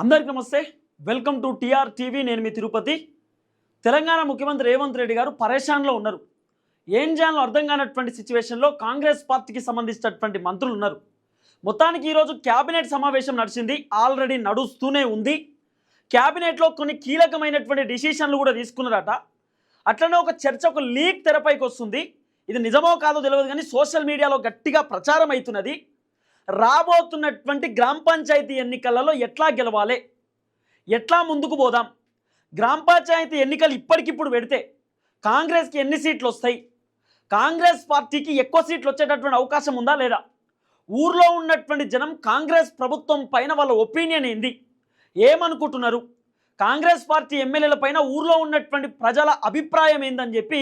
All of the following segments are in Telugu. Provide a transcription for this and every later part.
అందరికీ నమస్తే. Welcome to T R. TV మీ తిరుపతి. తెలంగాణ ముఖ్యమంత్రి రేవంత్ రెడ్డి గారు పరేషాన్లో ఉన్నారు. ఏం చేయాలో అర్థం కానటువంటి సిచ్యువేషన్లో కాంగ్రెస్ పార్టీకి సంబంధించినటువంటి మంత్రులు ఉన్నారు. మొత్తానికి ఈరోజు క్యాబినెట్ సమావేశం నడిచింది. ఆల్రెడీ నడుస్తూనే ఉంది. క్యాబినెట్లో కొన్ని కీలకమైనటువంటి డిసిషన్లు కూడా తీసుకున్నారట. అట్లనే ఒక చర్చ ఒక లీక్ తెరపైకి వస్తుంది. ఇది నిజమో కాదో తెలియదు కానీ సోషల్ మీడియాలో గట్టిగా ప్రచారం అవుతున్నది. రాబోతున్నటువంటి గ్రామ పంచాయతీ ఎన్నికలలో ఎట్లా గెలవాలి? ఎట్లా ముందుకు పోదాం? గ్రామ పంచాయతీ ఎన్నికలు ఇప్పటికిప్పుడు పెడితే కాంగ్రెస్కి ఎన్ని సీట్లు వస్తాయి? కాంగ్రెస్ పార్టీకి ఎక్కువ సీట్లు వచ్చేటటువంటి అవకాశం ఉందా లేదా? ఊర్లో ఉన్నటువంటి జనం కాంగ్రెస్ ప్రభుత్వం పైన వాళ్ళ ఒపీనియన్ ఏంది? ఏమనుకుంటున్నారు? కాంగ్రెస్ పార్టీ ఎమ్మెల్యేల పైన ఊర్లో ఉన్నటువంటి ప్రజల అభిప్రాయం ఏందని చెప్పి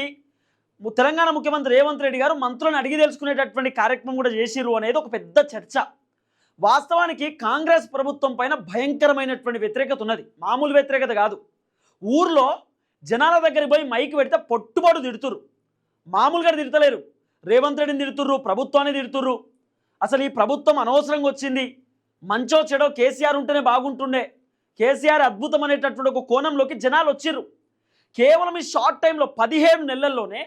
తెలంగాణ ముఖ్యమంత్రి రేవంత్ రెడ్డి గారు మంత్రులను అడిగి తెలుసుకునేటటువంటి కార్యక్రమం కూడా చేసిరు అనేది ఒక పెద్ద చర్చ. వాస్తవానికి కాంగ్రెస్ ప్రభుత్వం పైన భయంకరమైనటువంటి వ్యతిరేకత ఉన్నది. మామూలు వ్యతిరేకత కాదు. ఊర్లో జనాల దగ్గరికి పోయి మైక్ పెడితే పొట్టుబాటు తిడుతురు మామూలుగా తిడతలేరు. రేవంత్ రెడ్డిని తిడుతుర్రు ప్రభుత్వాన్ని తిడుతుర్రు. అసలు ఈ ప్రభుత్వం అనవసరంగా వచ్చింది. మంచో చెడో కేసీఆర్ ఉంటేనే బాగుంటుండే. కేసీఆర్ అద్భుతం అనేటటువంటి ఒక కోణంలోకి జనాలు వచ్చిర్రు. కేవలం ఈ షార్ట్ టైంలో పదిహేను నెలల్లోనే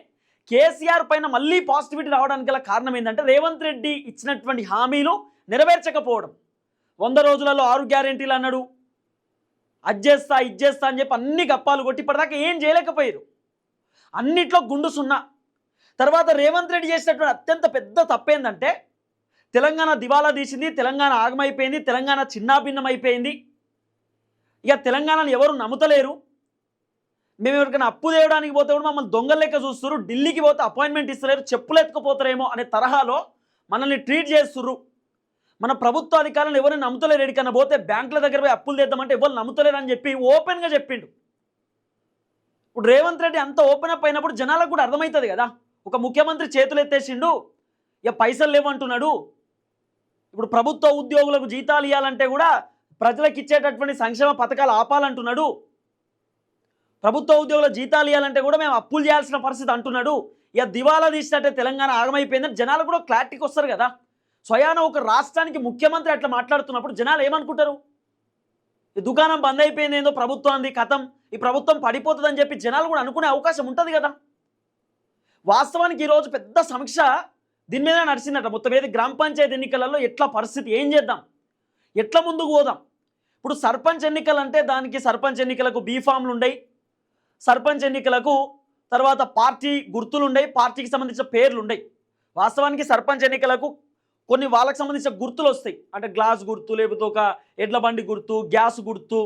కేసీఆర్ పైన మళ్ళీ పాజిటివిటీ రావడానికి గల కారణం ఏంటంటే రేవంత్ రెడ్డి ఇచ్చినటువంటి హామీలు నెరవేర్చకపోవడం. వంద రోజులలో ఆరు గ్యారెంటీలు అన్నాడు. అది చేస్తా ఇది చేస్తా అని చెప్పి అన్ని గప్పాలు కొట్టి ఇప్పటిదాకా ఏం చేయలేకపోయారు. అన్నిట్లో గుండు సున్నా. తర్వాత రేవంత్ రెడ్డి చేసినటువంటి అత్యంత పెద్ద తప్పేందంటే తెలంగాణ దివాలా తీసింది తెలంగాణ ఆగమైపోయింది తెలంగాణ చిన్నాభిన్నం అయిపోయింది ఇక తెలంగాణను ఎవరు నమ్ముతలేరు. మేము ఎవరికైనా అప్పు తేయడానికి పోతే కూడా మమ్మల్ని దొంగల లెక్క చూస్తున్నారు ఢిల్లీకి పోతే అపాయింట్మెంట్ ఇస్తలేరు చెప్పులు ఎత్తుకుపోతారేమో అనే తరహాలో మనల్ని ట్రీట్ చేస్తున్నారు మన ప్రభుత్వ అధికారులను ఎవరైనా నమ్ముతలేరు ఎడికన్నా పోతే బ్యాంకుల దగ్గర పోయి అప్పులు తెద్దామంటే ఎవరు నమ్ముతలేరు అని చెప్పి ఓపెన్గా చెప్పిండు. ఇప్పుడు రేవంత్ రెడ్డి అంత ఓపెన్ అప్ అయినప్పుడు జనాలకు కూడా అర్థమవుతుంది కదా. ఒక ముఖ్యమంత్రి చేతులు ఎత్తేసిండు ఇక పైసలు లేవంటున్నాడు. ఇప్పుడు ప్రభుత్వ ఉద్యోగులకు జీతాలు ఇవ్వాలంటే కూడా ప్రజలకు ఇచ్చేటటువంటి సంక్షేమ పథకాలు ఆపాలంటున్నాడు. ప్రభుత్వ ఉద్యోగుల జీతాలు ఇవ్వాలంటే కూడా మేము అప్పులు చేయాల్సిన పరిస్థితి అంటున్నాడు. ఇక దివాలా తీసినట్టే తెలంగాణ ఆగమైపోయిందని జనాలు కూడా క్లారిటీకి వస్తారు కదా. స్వయాన ఒక రాష్ట్రానికి ముఖ్యమంత్రి అట్లా మాట్లాడుతున్నప్పుడు జనాలు ఏమనుకుంటారు? ఈ దుకాణం బంద్ అయిపోయింది ఏందో ప్రభుత్వాన్ని కథం. ఈ ప్రభుత్వం పడిపోతుందని చెప్పి జనాలు కూడా అనుకునే అవకాశం ఉంటుంది కదా. వాస్తవానికి ఈరోజు పెద్ద సమీక్ష దీని మీద నడిచిందట. మొత్తం ఏది గ్రామ పంచాయతీ ఎన్నికలలో ఎట్లా పరిస్థితి ఏం చేద్దాం? ఎట్లా ముందుకు పోదాం? ఇప్పుడు సర్పంచ్ ఎన్నికలు అంటే దానికి సర్పంచ్ ఎన్నికలకు బీఫామ్లు ఉండయి. సర్పంచ్ ఎన్నికలకు తర్వాత పార్టీ గుర్తులుండయి పార్టీకి సంబంధించిన పేర్లుండయి. వాస్తవానికి సర్పంచ్ ఎన్నికలకు కొన్ని వాళ్ళకి సంబంధించిన గుర్తులు వస్తాయి అంటే గ్లాస్ గుర్తు లేకపోతే ఒక ఎడ్ల బండి గుర్తు గ్యాస్ గుర్తు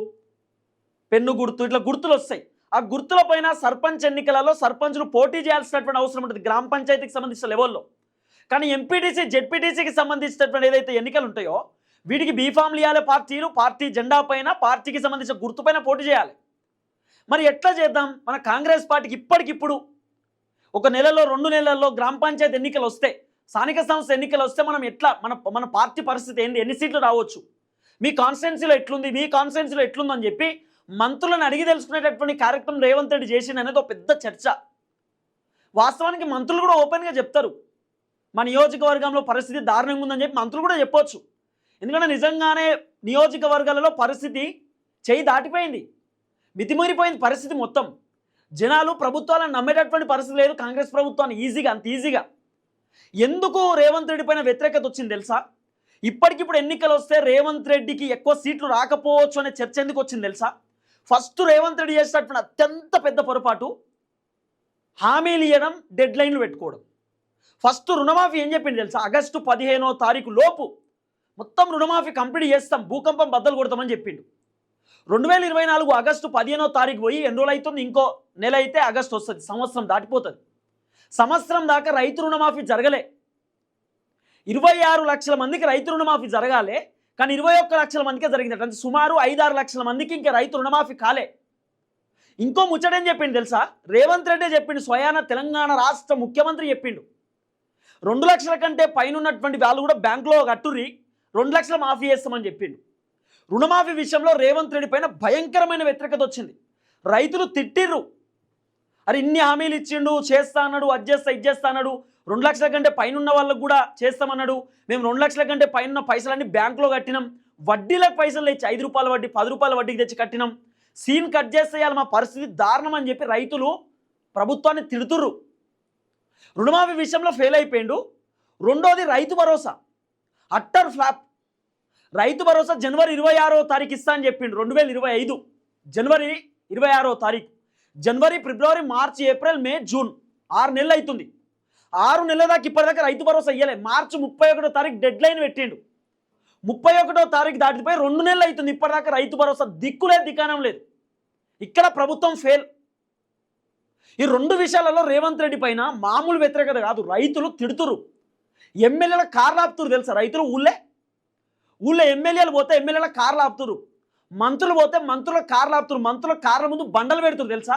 పెన్ను గుర్తు ఇట్లా గుర్తులు వస్తాయి ఆ గుర్తుల పైన సర్పంచ్ ఎన్నికలలో సర్పంచ్లు పోటీ చేయాల్సినటువంటి అవసరం ఉంటుంది గ్రామ పంచాయతీకి సంబంధించిన లెవెల్లో. కానీ ఎంపీటీసీ జెడ్పీటీసీకి సంబంధించినటువంటి ఏదైతే ఎన్నికలు ఉంటాయో వీటికి బీఫామ్లు ఇవ్వాలి పార్టీలు పార్టీ జెండా పైన పార్టీకి సంబంధించిన గుర్తుపైన పోటీ చేయాలి. మరి ఎట్లా చేద్దాం? మన కాంగ్రెస్ పార్టీకి ఇప్పటికిప్పుడు ఒక నెలలో రెండు నెలల్లో గ్రామ పంచాయతీ ఎన్నికలు వస్తే స్థానిక సంస్థ ఎన్నికలు వస్తే మనం ఎట్లా మన మన పార్టీ పరిస్థితి ఏంది? ఎన్ని సీట్లు రావచ్చు? మీ కాన్స్టిట్యున్సీలో ఎట్లుంది? మీ కాన్స్టిట్యున్సీలో ఎట్లుందని చెప్పి మంత్రులను అడిగి తెలుసుకునేటటువంటి కార్యక్రమం రేవంత్ రెడ్డి చేసింది అనేది ఒక పెద్ద చర్చ. వాస్తవానికి మంత్రులు కూడా ఓపెన్గా చెప్తారు. మా నియోజకవర్గంలో పరిస్థితి దారుణంగా ఉందని చెప్పి మంత్రులు కూడా చెప్పొచ్చు. ఎందుకంటే నిజంగానే నియోజకవర్గాలలో పరిస్థితి చేయి దాటిపోయింది. మితిమీరిపోయింది పరిస్థితి మొత్తం. జనాలు ప్రభుత్వాలను నమ్మేటటువంటి పరిస్థితి లేదు. కాంగ్రెస్ ప్రభుత్వాన్ని ఈజీగా అంత ఈజీగా. ఎందుకు రేవంత్ రెడ్డి పైన వ్యతిరేకత వచ్చింది తెలుసా? ఇప్పటికిప్పుడు ఎన్నికలు వస్తే రేవంత్ రెడ్డికి ఎక్కువ సీట్లు రాకపోవచ్చు అనే చర్చ ఎందుకు వచ్చింది తెలుసా? ఫస్ట్ రేవంత్ రెడ్డి చేసినటువంటి అత్యంత పెద్ద పొరపాటు హామీలు ఇవ్వడం డెడ్ లైన్లు పెట్టుకోవడం. ఫస్ట్ రుణమాఫీ ఏం చెప్పింది తెలుసా? ఆగస్టు పదిహేనో తారీఖు లోపు మొత్తం రుణమాఫీ కంప్లీట్ చేస్తాం భూకంపం బద్దలు కొడతామని చెప్పిండు. రెండు వేల ఇరవై నాలుగు ఆగస్టు పదిహేనో తారీఖు పోయి ఎన్ని రోజులు అవుతుంది? ఇంకో నెల అయితే ఆగస్టు వస్తుంది సంవత్సరం దాటిపోతుంది. సంవత్సరం దాకా రైతు రుణమాఫీ జరగలే. ఇరవై ఆరు లక్షల మందికి రైతు రుణమాఫీ జరగాలి కానీ ఇరవై ఒక్క లక్షల మందికే జరిగింది. అంటే సుమారు ఐదారు లక్షల మందికి ఇంకా రైతు రుణమాఫీ కాలే. ఇంకో ముచ్చటేం చెప్పిండు తెలుసా? రేవంత్ రెడ్డి చెప్పిండు స్వయాన తెలంగాణ రాష్ట్ర ముఖ్యమంత్రి చెప్పిండు. రెండు లక్షల కంటే పైన ఉన్నటువంటి వాళ్ళు కూడా బ్యాంకులో కట్టుర్రి రెండు లక్షల మాఫీ చేస్తామని చెప్పిండు. రుణమాఫీ విషయంలో రేవంత్ రెడ్డి పైన భయంకరమైన వ్యతిరేకత వచ్చింది. రైతులు తిట్టిర్రు. అరే ఇన్ని హామీలు ఇచ్చిండు చేస్తా అన్నాడు అది చేస్తా ఇది చేస్తా అన్నాడు. రెండు లక్షల కంటే పైన ఉన్న వాళ్ళకు కూడా చేస్తామన్నాడు. మేము రెండు లక్షల కంటే పైన ఉన్న పైసలన్నీ బ్యాంకులో కట్టినాం. వడ్డీలకు పైసలు తెచ్చి ఐదు రూపాయల వడ్డీ పది రూపాయల వడ్డీకి తెచ్చి కట్టినాం. సీన్ కట్ చేసేయాలి మా పరిస్థితి దారుణం అని చెప్పి రైతులు ప్రభుత్వాన్ని తిడుతుర్రు. రుణమాఫీ విషయంలో ఫెయిల్ అయిపోయిండు. రెండోది రైతు భరోసా. Utter flop. రైతు భరోసా జనవరి ఇరవై ఆరో తారీఖు ఇస్తా అని చెప్పిండు. రెండు వేల ఇరవై ఐదు. జనవరి ఇరవై ఆరో తారీఖు. జనవరి ఫిబ్రవరి మార్చి ఏప్రిల్ మే జూన్. ఆరు నెలలు అవుతుంది ఆరు నెలల దాకా ఇప్పటిదాకా రైతు భరోసా ఇయ్యలే. మార్చి ముప్పై ఒకటో తారీఖు డెడ్ లైన్ పెట్టిండు. ముప్పై ఒకటో తారీఖు దాటిపోయి రెండు నెలలు అవుతుంది ఇప్పటిదాకా రైతు భరోసా దిక్కులే దికానం లేదు. ఇక్కడ ప్రభుత్వం ఫెయిల్ ఈ రెండు విషయాలలో రేవంత్ రెడ్డి పైన మామూలు వ్యతిరేకత కాదు. రైతులు తిడుతురు ఎమ్మెల్యేల కార్లాపుతురు తెలుసా? రైతులు ఊళ్ళే ఊళ్ళో ఎమ్మెల్యేలు పోతే ఎమ్మెల్యేల కార్లు ఆపుతురు మంత్రులు పోతే మంత్రుల కార్లు ఆపుతురు మంత్రుల కార్ల ముందు బండలు పెడుతురు తెలుసా?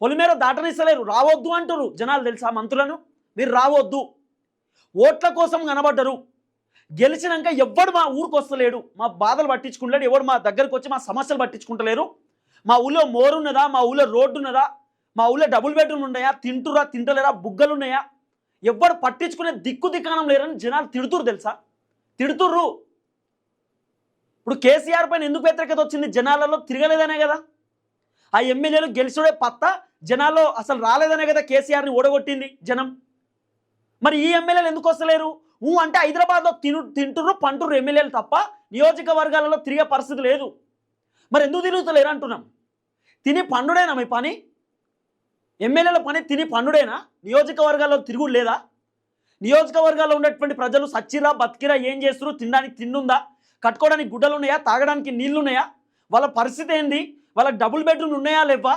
పొలిమేర దాటనిస్తలేరు. రావద్దు అంటురు జనాలు తెలుసా మంత్రులను? మీరు రావద్దు. ఓట్ల కోసం కనబడ్డరు. గెలిచినాక ఎవ్వడు మా ఊరికి వస్తలేడు. మా బాధలు పట్టించుకుంటలేడు. ఎవడు మా దగ్గరకు వచ్చి మా సమస్యలు పట్టించుకుంటలేరు. మా ఊళ్ళో మోరు ఉన్నదా మా ఊళ్ళో రోడ్డు ఉన్నదా మా ఊళ్ళో డబుల్ బెడ్రూమ్ ఉన్నాయా? తింటురా తింటలేరా? బుగ్గలు ఉన్నాయా? ఎవ్వడు పట్టించుకునే దిక్కు దిక్కానం లేరని జనాలు తిడుతురు తెలుసా? తిడుతుర్రు. ఇప్పుడు కేసీఆర్ పైన ఎందుకు వ్యతిరేకత వచ్చింది? జనాలలో తిరగలేదనే కదా. ఆ ఎమ్మెల్యేలు గెలిచుడే పత్త జనాల్లో అసలు రాలేదనే కదా కేసీఆర్ని ఓడగొట్టింది జనం. మరి ఈ ఎమ్మెల్యేలు ఎందుకు వస్తలేరు? ఊ అంటే హైదరాబాద్లో తిను తింటుర్రు పంటుర్రు ఎమ్మెల్యేలు తప్ప నియోజకవర్గాలలో తిరిగే పరిస్థితి లేదు. మరి ఎందుకు తిరుగుతలేరు అంటున్నాం? తిని పండుడేనా మీ పని? ఎమ్మెల్యేల పని తిని పండుడేనా? నియోజకవర్గాల్లో తిరుగుడు లేదా? నియోజకవర్గాల్లో ఉన్నటువంటి ప్రజలు సచ్చిరా బతికిరా ఏం చేస్తున్నారు తినడానికి తిండుందా? కట్టుకోవడానికి గుడ్డలు ఉన్నాయా? తాగడానికి నీళ్ళు ఉన్నాయా? వాళ్ళ పరిస్థితి ఏంది? వాళ్ళకి డబుల్ బెడ్రూమ్లు ఉన్నాయా లేవా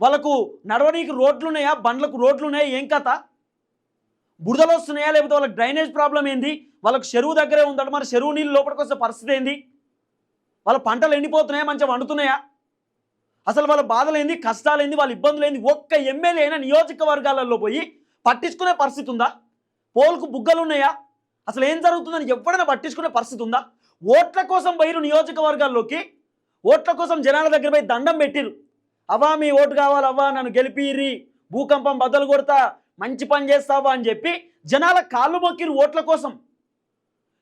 వాళ్ళకు నడవడానికి రోడ్లు ఉన్నాయా? బండ్లకు రోడ్లు ఉన్నాయా? ఏం కథ? బురదలు వస్తున్నాయా? లేకపోతే వాళ్ళకి డ్రైనేజ్ ప్రాబ్లం ఏంది? వాళ్ళకు చెరువు దగ్గరే ఉందట. మరి చెరువు నీళ్ళు లోపలికి వస్తే పరిస్థితి ఏంది? వాళ్ళ పంటలు ఎండిపోతున్నాయా? మంచిగా వండుతున్నాయా? అసలు వాళ్ళ బాధలు ఏంది? కష్టాలు ఏంది? వాళ్ళ ఇబ్బందులు ఏంది? ఒక్క ఎమ్మెల్యే అయినా నియోజకవర్గాలలో పోయి పట్టించుకునే పరిస్థితి ఉందా? పోల్కు బుగ్గలు ఉన్నాయా? అసలు ఏం జరుగుతుందని ఎవరైనా పట్టించుకునే పరిస్థితి ఉందా? ఓట్ల కోసం పోయిరు నియోజకవర్గాల్లోకి ఓట్ల కోసం జనాల దగ్గర పోయి దండం పెట్టిరు అవ్వా మీ ఓటు కావాలి అవ్వా నన్ను గెలిపిరి భూకంపం బద్దలు కొడతా మంచి పని చేస్తావా అని చెప్పి జనాల కాళ్ళు మొక్కిరు ఓట్ల కోసం.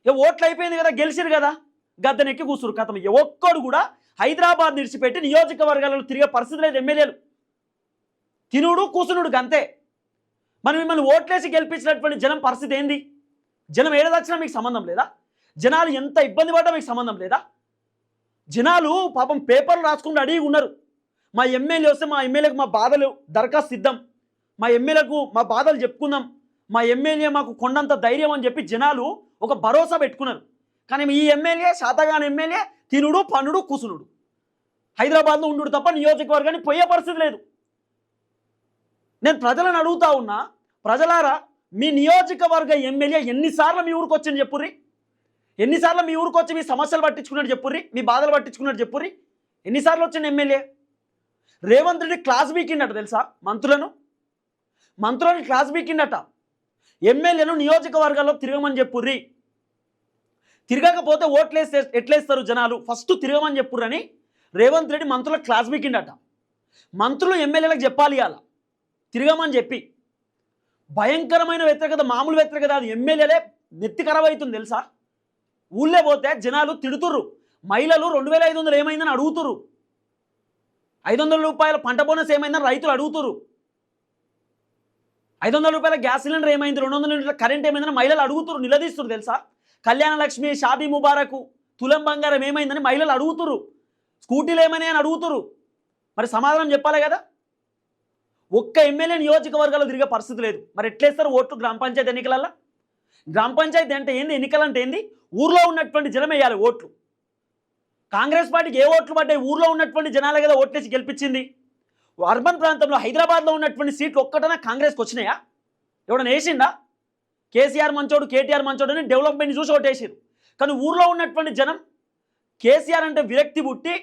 ఏ ఓట్లు అయిపోయింది కదా గెలిచిరు కదా. గద్దెనెక్కి కూసురు కథం ఒక్కడు కూడా హైదరాబాద్ నిడిచిపెట్టి నియోజకవర్గాలలో తిరిగే పరిస్థితి లేదు ఎమ్మెల్యేలు. తినుడు కూసునుడు గంతే మనం మిమ్మల్ని ఓట్లేసి గెలిపించినటువంటి జనం పరిస్థితి ఏంది? జనం ఏడదాచినా మీకు సంబంధం లేదా? జనాలు ఎంత ఇబ్బంది పడ్డా మీకు సంబంధం లేదా? జనాలు పాపం పేపర్లు రాసుకుంటూ అడిగి ఉన్నారు. మా ఎమ్మెల్యే వస్తే మా ఎమ్మెల్యేకు మా బాధలు దరఖాస్తు ఇద్దాం. మా ఎమ్మెల్యేకు మా బాధలు చెప్పుకుందాం. మా ఎమ్మెల్యే మాకు కొండంత ధైర్యం అని చెప్పి జనాలు ఒక భరోసా పెట్టుకున్నారు. కానీ ఈ ఎమ్మెల్యే శాతగాని ఎమ్మెల్యే తినుడు పనుడు కూసునుడు. హైదరాబాద్లో ఉండు తప్ప నియోజకవర్గానికి పోయే పరిస్థితి లేదు. నేను ప్రజలను అడుగుతా ఉన్నా ప్రజలారా మీ నియోజకవర్గ ఎమ్మెల్యే ఎన్నిసార్లు మీ ఊరికి వచ్చింది చెప్పుర్రి? ఎన్నిసార్లు మీ ఊరికి వచ్చి మీ సమస్యలు పట్టించుకున్నాడు చెప్పుర్రి? మీ బాధలు పట్టించుకున్నాడు చెప్పుర్రి? ఎన్నిసార్లు వచ్చింది ఎమ్మెల్యే? రేవంత్ రెడ్డి క్లాస్ బీకిండట తెలుసా మంత్రులను? మంత్రులను క్లాస్ బీకిండట. ఎమ్మెల్యేను నియోజకవర్గాల్లో తిరగమని చెప్పుర్రి. తిరగకపోతే ఓట్లేస్తే ఎట్లేస్తారు జనాలు? ఫస్ట్ తిరగమని చెప్పుర్రని రేవంత్ రెడ్డి మంత్రులకు క్లాస్ బీకిండట. మంత్రులు ఎమ్మెల్యేలకు చెప్పాలి అలా తిరగమని చెప్పి. భయంకరమైన వ్యతిరేకత మామూలు వ్యతిరేకత అది ఎమ్మెల్యేలే నెత్తి ఖరాబ్ అవుతుంది తెలుసా? ఊళ్ళే పోతే జనాలు తిడుతుర్రు. మహిళలు రెండు వేల ఐదు వందలు ఏమైందని అడుగుతుర్రు. ఐదు వందల రూపాయల పంట బోనస్ ఏమైందని రైతులు అడుగుతుర్రు. ఐదు వందల రూపాయల గ్యాస్ సిలిండర్ ఏమైంది? రెండు వందల యూనిట్ల కరెంట్ ఏమైందని మహిళలు అడుగుతురు నిలదీస్తురు తెలుసా? కళ్యాణ లక్ష్మి షాదీ ముబారకు తులం బంగారం ఏమైందని మహిళలు అడుగుతురు స్కూటీలు ఏమైనా అని అడుగుతురు మరి సమాధానం చెప్పాలి కదా? ఒక్క ఎమ్మెల్యే నియోజకవర్గాల్లో తిరిగే పరిస్థితి లేదు. మరి ఎట్లేస్తారు ఓట్లు గ్రామ పంచాయతీ ఎన్నికలల్లో? గ్రామ పంచాయతీ అంటే ఏంది? ఎన్నికలు అంటే ఏంది? ఊర్లో ఉన్నటువంటి జనం వేయాలి ఓట్లు. కాంగ్రెస్ పార్టీకి ఏ ఓట్లు పడ్డాయి? ఊర్లో ఉన్నటువంటి జనాలే కదా ఓట్లేసి గెలిపించింది. అర్బన్ ప్రాంతంలో హైదరాబాద్లో ఉన్నటువంటి సీట్లు ఒక్కటనా కాంగ్రెస్కి వచ్చినాయా? ఎవడన్నా వేసిండా? కేసీఆర్ మంచోడు కేటీఆర్ మంచోడు అని డెవలప్మెంట్ చూసి ఓటేసారు కానీ ఊర్లో ఉన్నటువంటి జనం కేసీఆర్ అంటే విరక్తి పుట్టి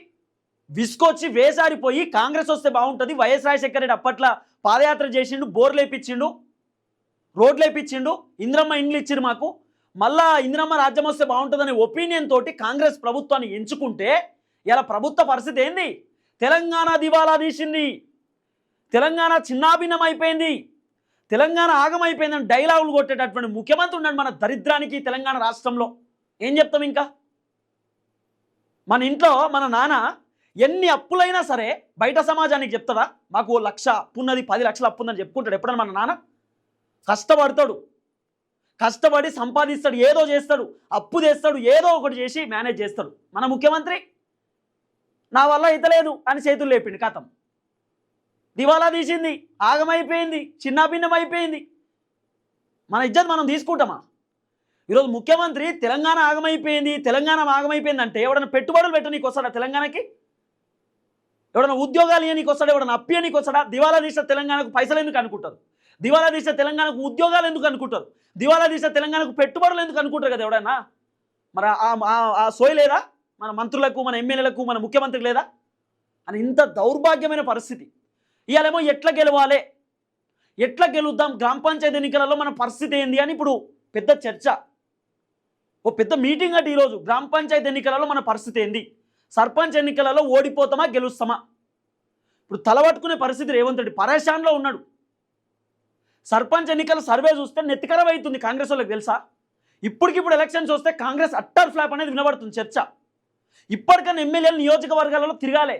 విసుకొచ్చి వేసారిపోయి కాంగ్రెస్ వస్తే బాగుంటుంది. వైఎస్ రాజశేఖర రెడ్డి అప్పట్లో పాదయాత్ర చేసిండు బోర్లు వేపించిండు రోడ్లు వేపించిండు ఇంద్రమ్మ ఇండ్లు ఇచ్చిండు మాకు. మళ్ళా ఇంద్రమ్మ రాజ్యం వస్తే బాగుంటుందనే ఒపీనియన్ తోటి కాంగ్రెస్ ప్రభుత్వాన్ని ఎంచుకుంటే ఇలా ప్రభుత్వ పరిస్థితి ఏంది? తెలంగాణ దివాలా తీసింది. తెలంగాణ చిన్నాభిన్నం అయిపోయింది తెలంగాణ ఆగమైపోయిందని డైలాగులు కొట్టేటటువంటి ముఖ్యమంత్రి ఉన్నాడు మన దరిద్రానికి తెలంగాణ రాష్ట్రంలో. ఏం చెప్తాం ఇంకా? మన ఇంట్లో మన నాన్న ఎన్ని అప్పులైనా సరే బయట సమాజానికి చెప్తాడా? మాకు ఓ లక్ష అప్పున్నది పది లక్షల అప్పుందని చెప్పుకుంటాడు ఎప్పుడన్నా మన నాన్న? కష్టపడతాడు. కష్టపడి సంపాదిస్తాడు ఏదో చేస్తాడు. అప్పు చేస్తాడు ఏదో ఒకటి చేసి మేనేజ్ చేస్తాడు. మన ముఖ్యమంత్రి నా వల్ల ఇతలేదు అని చేతులు లేపిండి కథం దివాలా తీసింది ఆగమైపోయింది చిన్నాభిన్నం అయిపోయింది మన ఇజ్జత్ మనం తీసుకుంటామా? ఈరోజు ముఖ్యమంత్రి తెలంగాణ ఆగమైపోయింది తెలంగాణ ఆగమైపోయింది అంటే ఎవడన్నా పెట్టుబడులు పెట్టనీకి వస్తాడా తెలంగాణకి? ఎవడన్నా ఉద్యోగాలు ఇవ్వనీకి వస్తాడా? ఎవడన్నా అప్పియనీకి వస్తాడా? దివాలా తీసిన తెలంగాణకు పైసలు ఎందుకు అనుకుంటారు? దివాలా తీసిన తెలంగాణకు ఉద్యోగాలు ఎందుకు అనుకుంటారు? దివాలా తీసిన తెలంగాణకు పెట్టుబడులు ఎందుకు అనుకుంటారు కదా ఎవడన్నా? మరి ఆ- ఆ- ఆ సోయి లేదా? మన మంత్రులకు మన ఎమ్మెల్యేలకు మన ముఖ్యమంత్రికి లేదా? అని ఇంత దౌర్భాగ్యమైన పరిస్థితి. ఇవాళేమో ఎట్లా గెలవాలి? ఎట్లా గెలుద్దాం? గ్రామ పంచాయతీ ఎన్నికలలో మన పరిస్థితి ఏంది అని ఇప్పుడు పెద్ద చర్చ. ఓ పెద్ద మీటింగ్ అంటే ఈరోజు. గ్రామ పంచాయతీ ఎన్నికలలో మన పరిస్థితి ఏంది? సర్పంచ్ ఎన్నికలలో ఓడిపోతామా గెలుస్తామా? ఇప్పుడు తలబట్టుకునే పరిస్థితి రేవంత్ రెడ్డి పరేషాన్లో ఉన్నాడు. సర్పంచ్ ఎన్నికల సర్వే చూస్తే నెత్తికరం అవుతుంది కాంగ్రెస్ వాళ్ళకి తెలుసా? ఇప్పటికిప్పుడు ఎలక్షన్స్ వస్తే కాంగ్రెస్ అట్టర్ ఫ్లాప్ అనేది వినబడుతుంది చర్చ. ఇప్పటికన్నా ఎమ్మెల్యేలు నియోజకవర్గాలలో తిరగాలే.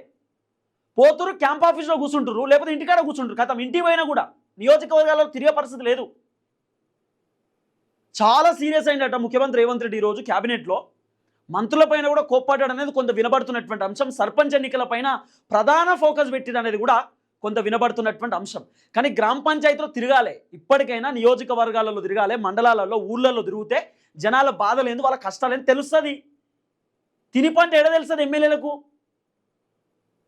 పోతురు క్యాంప్ ఆఫీస్లో కూర్చుంటారు లేకపోతే ఇంటికాడ కూర్చుంటారు కథం ఇంటికి పోయినా కూడా నియోజకవర్గాలలో తిరిగే పరిస్థితి లేదు. చాలా సీరియస్ అయిందట ముఖ్యమంత్రి రేవంత్ రెడ్డి ఈరోజు క్యాబినెట్లో. మంత్రులపైన కూడా కోప్పడ్డాడు అనేది కొంత వినబడుతున్నటువంటి అంశం. సర్పంచ్ ఎన్నికల పైన ప్రధాన ఫోకస్ పెట్టిడు అనేది కూడా కొంత వినబడుతున్నటువంటి అంశం. కానీ గ్రామ పంచాయతీలో తిరగాలి. ఇప్పటికైనా నియోజకవర్గాలలో తిరగాలి మండలాలలో ఊళ్ళల్లో తిరిగితే జనాల బాధలు ఏంది వాళ్ళ కష్టాలు తెలుస్తుంది. తిని పంట ఎడ తెలుస్తుంది ఎమ్మెల్యేలకు?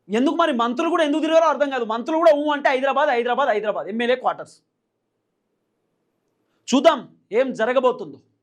ఎందుకు మరి మంత్రులు కూడా ఎందుకు తిరిగారో అర్థం కాదు. మంత్రులు కూడా ఊ అంటే హైదరాబాద్ హైదరాబాద్ హైదరాబాద్ ఎమ్మెల్యే క్వార్టర్స్. చూద్దాం ఏం జరగబోతుందో.